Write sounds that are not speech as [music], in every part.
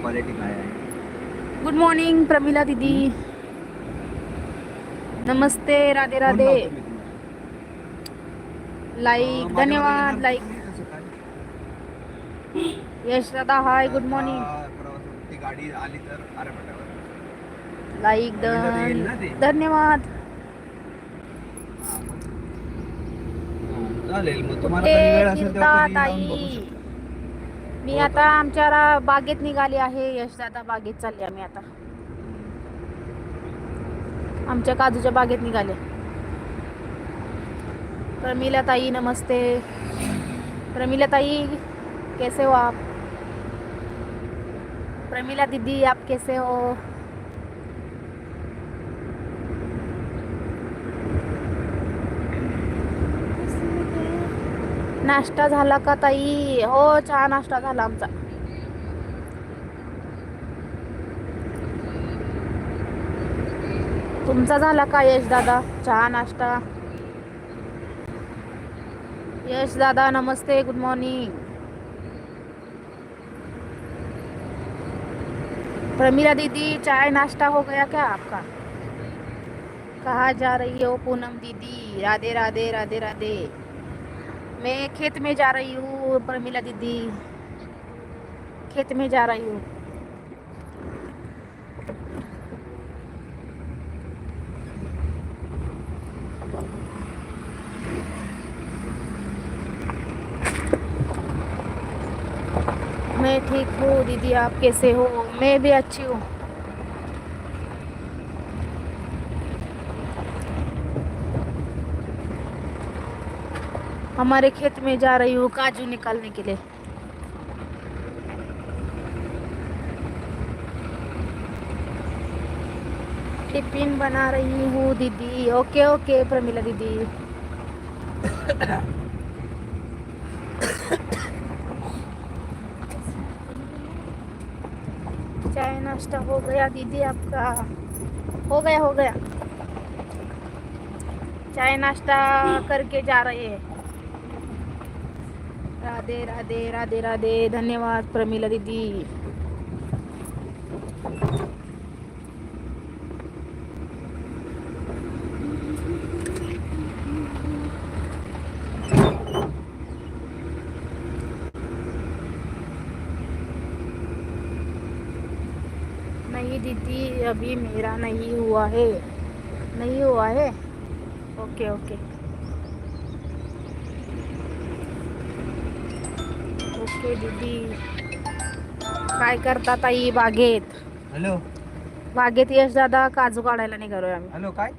Quality काय आहे good morning Pramila दीदी नमस्ते राधे राधे. लाईक धन्यवाद लाईक? यश दादा हाय गुड मॉर्निंग गाडी आली तर लाईक? धन्यवाद. चालेल मग तुम्हाला ताई. मी हो आता आमच्या रा- बागेत निघाली आहे यश दादा बागेत चालली आम्ही आता. आमच्या काजूच्या बागेत निघाले. प्रमिला ताई नमस्ते. प्रमिला ताई कैसे हो आप? प्रमिला दीदी आप कैसे हो? नाश्ता झाला का ताई? हो चहा नाश्ता झाला आमचा. तुमचा झाला का यश दादा? चहा नाश्ता. यश दादा नमस्ते गुड मॉर्निंग प्रमीला दीदी चाय नाश्ता हो गया क्या आपका? कहाँ जा रही हो पूनम दीदी? राधे राधे राधे राधे. मैं खेत में जा रही हूँ प्रमिला दीदी। खेत में जा रही हूँ। मैं ठीक हूँ दीदी, आप कैसे हो? मैं भी अच्छी हूँ। हमारे खेत में जा रही हूँ काजू निकालने के लिए। टिफ़िन बना रही हूँ दीदी। ओके ओके, प्रमिला दीदी। चाय नाश्ता हो गया दीदी आपका। हो गया हो गया। चाय नाश्ता करके जा रहे हैं। राधे राधे राधे राधे। धन्यवाद, प्रमिला दीदी। नहीं दीदी, अभी मेरा नहीं हुआ है। नहीं हुआ है? Okay okay. ओके दीदी काय करता ताई बागेत? हॅलो. बागेत यश दादा काजू काढायला निघालोय आम्ही. हॅलो काय?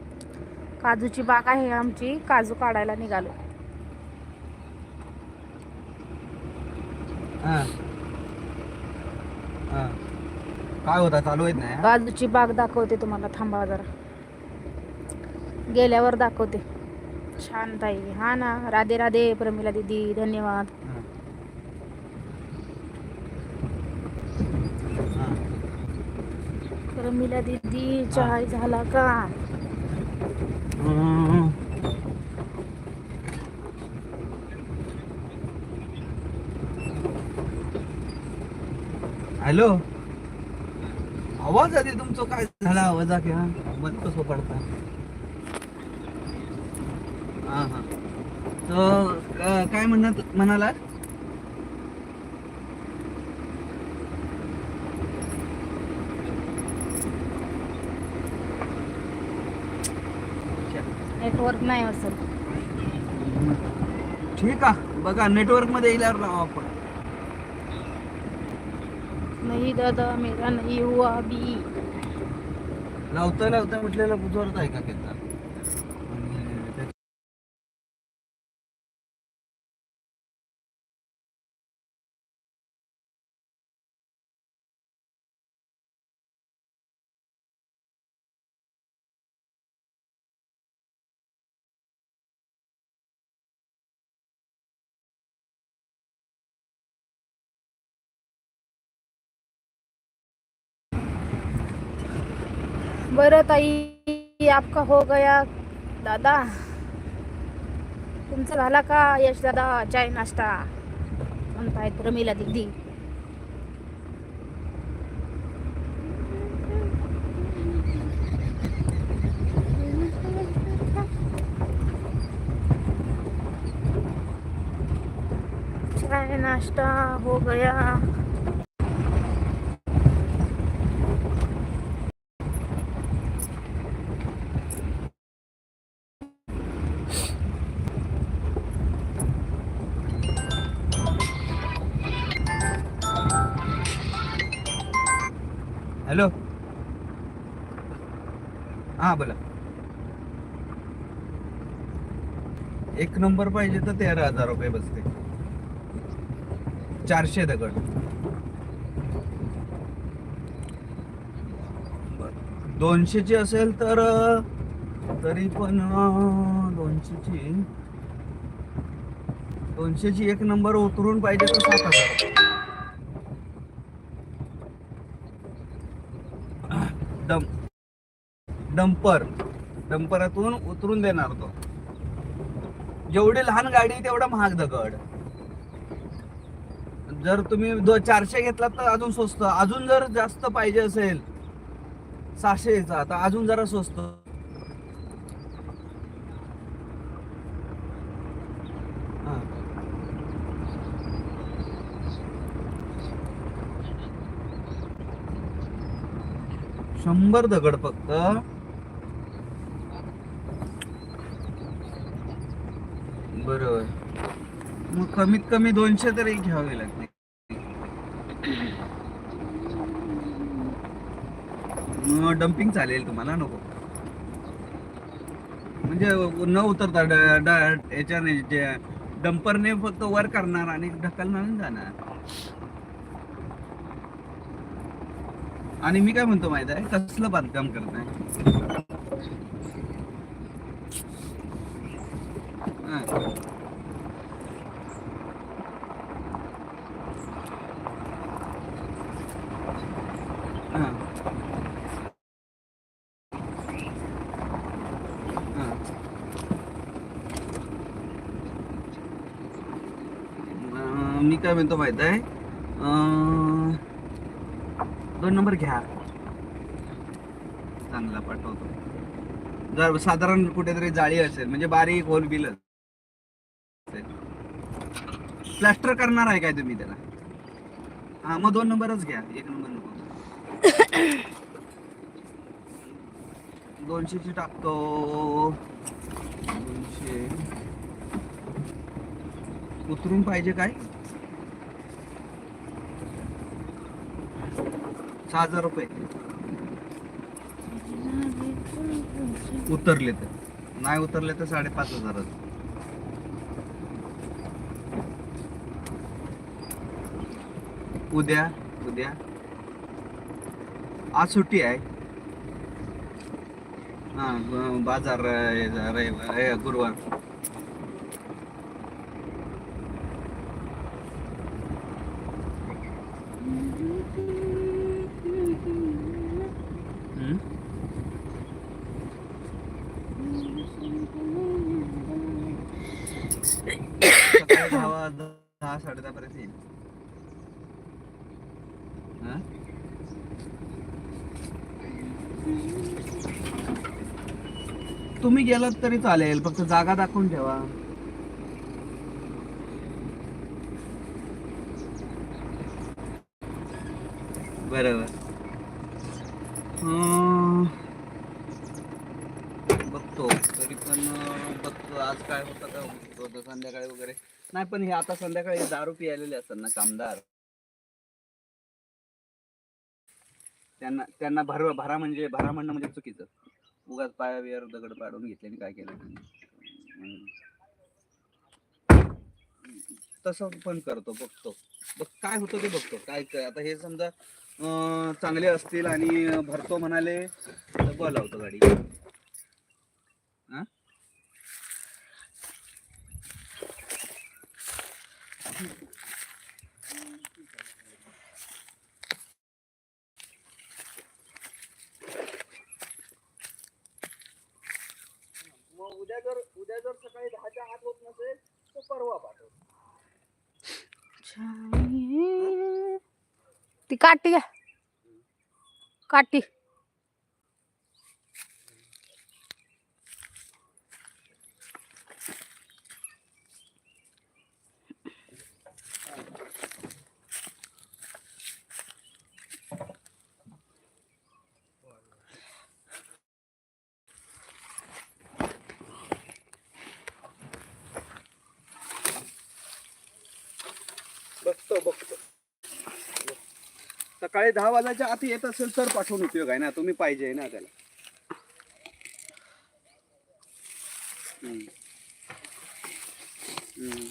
काजूची बाग आहे आमची काजू काढायला निघालो. हा. हा. काय होता? चालू आहेत ना काजूची बाग दाखवते तुम्हाला थांबा जरा. गेल्यावर दाखवते. छान ताई हा ना राधे राधे प्रमिला दीदी धन्यवाद. प्रमिला दीदी चाय झाला का? हॅलो? आवाज आधी तुमचं काय झाला? आवाजा किंवा मत कसं पडता? हा हा. तर काय म्हणत म्हणाला नेटवर्क नाही असं ठीक आहे. बघा नेटवर्कमध्ये लावा आपण. नाही दादा मेरा नहीं हुआ अभी. लावता लावता म्हटलेलं बुधवारच आहे का घेता बरं ताई आपका हो गया दादा. तुमचा झाला का यश दादा? चाय नाश्ता? म्हणतायत रमीला दिदी? चाय नाश्ता हो गया. हॅलो. हा बोला. एक नंबर पाहिजे तर तेरा हजार रुपये बसते. चारशे दगड. दोनशेची असेल तर तरी पण दोनशेची. दोनशेची एक नंबर उतरून पाहिजे तर सात हजार डंपर डंपरातून उतरून देणार तो. जेवढी लहान गाडी तेवढा महाग दगड. जर तुम्ही चारशे घेतला तर अजून स्वस्त. अजून जर जास्त पाहिजे असेल सहाशेचा तर अजून जरा स्वस्त. शंभर दगड फक्त. बरोबर. मग कमीत कमी दोनशे तरी घ्यावे लागते मग डम्पिंग चालेल तुम्हाला नको. म्हणजे न उतरता ड- ड- याच्याने जे डंपरने फक्त वर करणार आणि ढकलणार आणि जाणार. आणि मी काय म्हणतो माहीत आहे? कसलं बांधकाम करताय हा. हा. हा. अं, मी काय म्हणतो माहीत आहे? दोन नंबर घ्या. चांगला पाठवतो. जर साधारण कुठेतरी जाळी असेल म्हणजे बारीक होल बिल असेल प्लास्टर करणार आहे काय तुम्ही त्याला? हा मग दोन नंबरच घ्या. एक नंबर नको. दोनशेची टाकतो. दोनशे. उतरून पाहिजे काय? सहा हजार रुपये. उतरले तर. नाही उतरले तर साडेपाच हजारच. उद्या उद्या. आज सुट्टी आहे. हा बाजार रविवार गुरुवार. दहा दहा साडे दहा पर्यंत येईल हा? तुम्ही गेलात तरी चालेल फक्त जागा दाखवून ठेवा. बरोबर. बघतो तरी पण बघतो आज काय होतं का? होतं संध्याकाळी वगैरे. नाही पण हे आता संध्याकाळी दारू पियालेले असतात ना कामदार. त्यांना त्यांना भर भरा म्हणजे भरा म्हणणं म्हणजे चुकीचं. उगाच पाया बियावर दगड पाडून घेतले आणि काय केलं तसं पण करतो बघतो. बघ काय होतं ते बघतो. काय काय आता हे समजा चांगले असतील आणि भरतो म्हणाले तर बोलावतो गाडी हा? मग उद्या जर सकाळी दहाच्या आत होत नसेल तर परवा पाठव. ती काटी घ्या. काटी बघतो बघतो. सकाळी दहा वाजायच्या आत येत असेल तर पाठवून उपयोग आहे ना तुम्ही पाहिजे ना त्याला. हम्म. हम्म.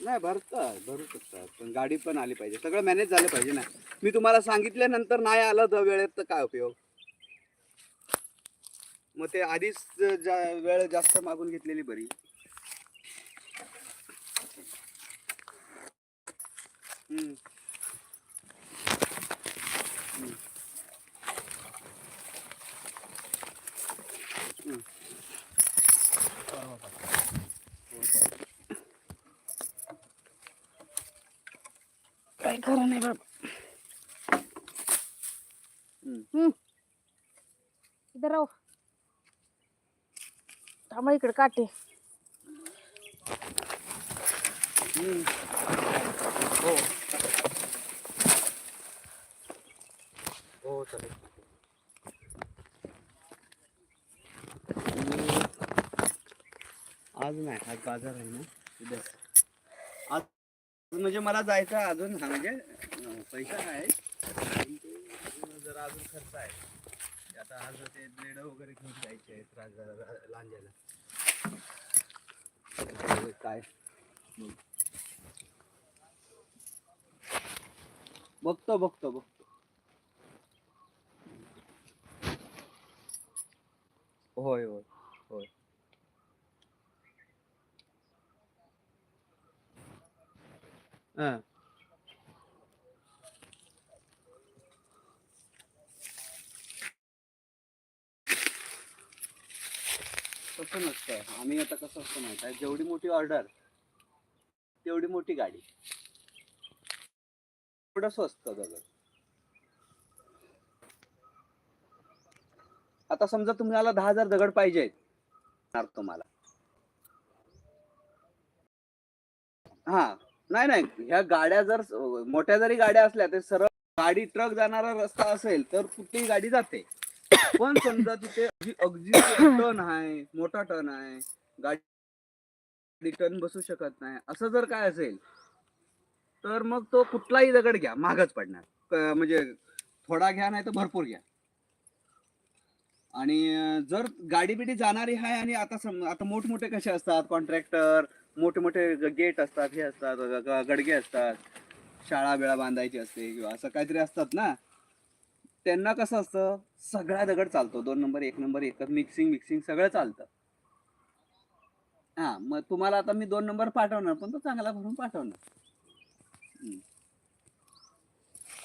नाही भरतात भरू शकतात पण गाडी पण आली पाहिजे. सगळं मॅनेज झालं पाहिजे ना. मी तुम्हाला सांगितल्यानंतर नाही आलं तर वेळेत तर काय उपयोग? मग ते आधीच जा- वेळ जास्त मागून घेतलेली बरी हम्म. हम्म. हम्म. काय खरं नाही बाबा हम्म. हम्म. इधर राहू थांबा इकडे काटे. हो हो चालेल आज नाही आज बाजार आहे ना उद्या. आज म्हणजे मला जायचं आहे अजून हा म्हणजे पैसा आहे. जरा अजून खर्च आहे. आता आज ते ब्लेड वगैरे घेऊन जायचे आहेत लांजायला काय बघतो बघतो बघतो. होय होय होय. हा. तसं नसतंय आम्ही आता कसं असतं माहिती आहे जेवढी मोठी ऑर्डर तेवढी मोठी गाडी. थोडं स्वस्त दगड. आता समजा तुम्हाला दहा हजार दगड पाहिजे तुम्हाला. हा नाही नाही. ह्या गाड्या जर मोठ्या जरी गाड्या असल्या तर सरळ गाडी ट्रक जाणारा रस्ता असेल तर कुठलीही गाडी जाते. पण समजा तिथे अगदी [coughs] टन आहे मोठा टन आहे गाडी टन बसू शकत नाही असं जर काय असेल तर मग तो कुठलाही दगड घ्या महागच पडणार. म्हणजे थोडा घ्या नाही तर भरपूर घ्या. आणि जर गाडी बिडी जाणारी आहे आणि आता सम आता मोठमोठे कसे असतात कॉन्ट्रॅक्टर मोठे मोठे गेट असतात हे असतात गडगे असतात शाळा बिळा बांधायची असते किंवा असं काहीतरी असतात ना त्यांना कसं असतं सगळा दगड चालतो. दोन नंबर एक नंबर एकच मिक्सिंग मिक्सिंग सगळं चालतं. हां मग तुम्हाला आता मी दोन नंबर पाठवणार पण तो चांगला भरून पाठवणार.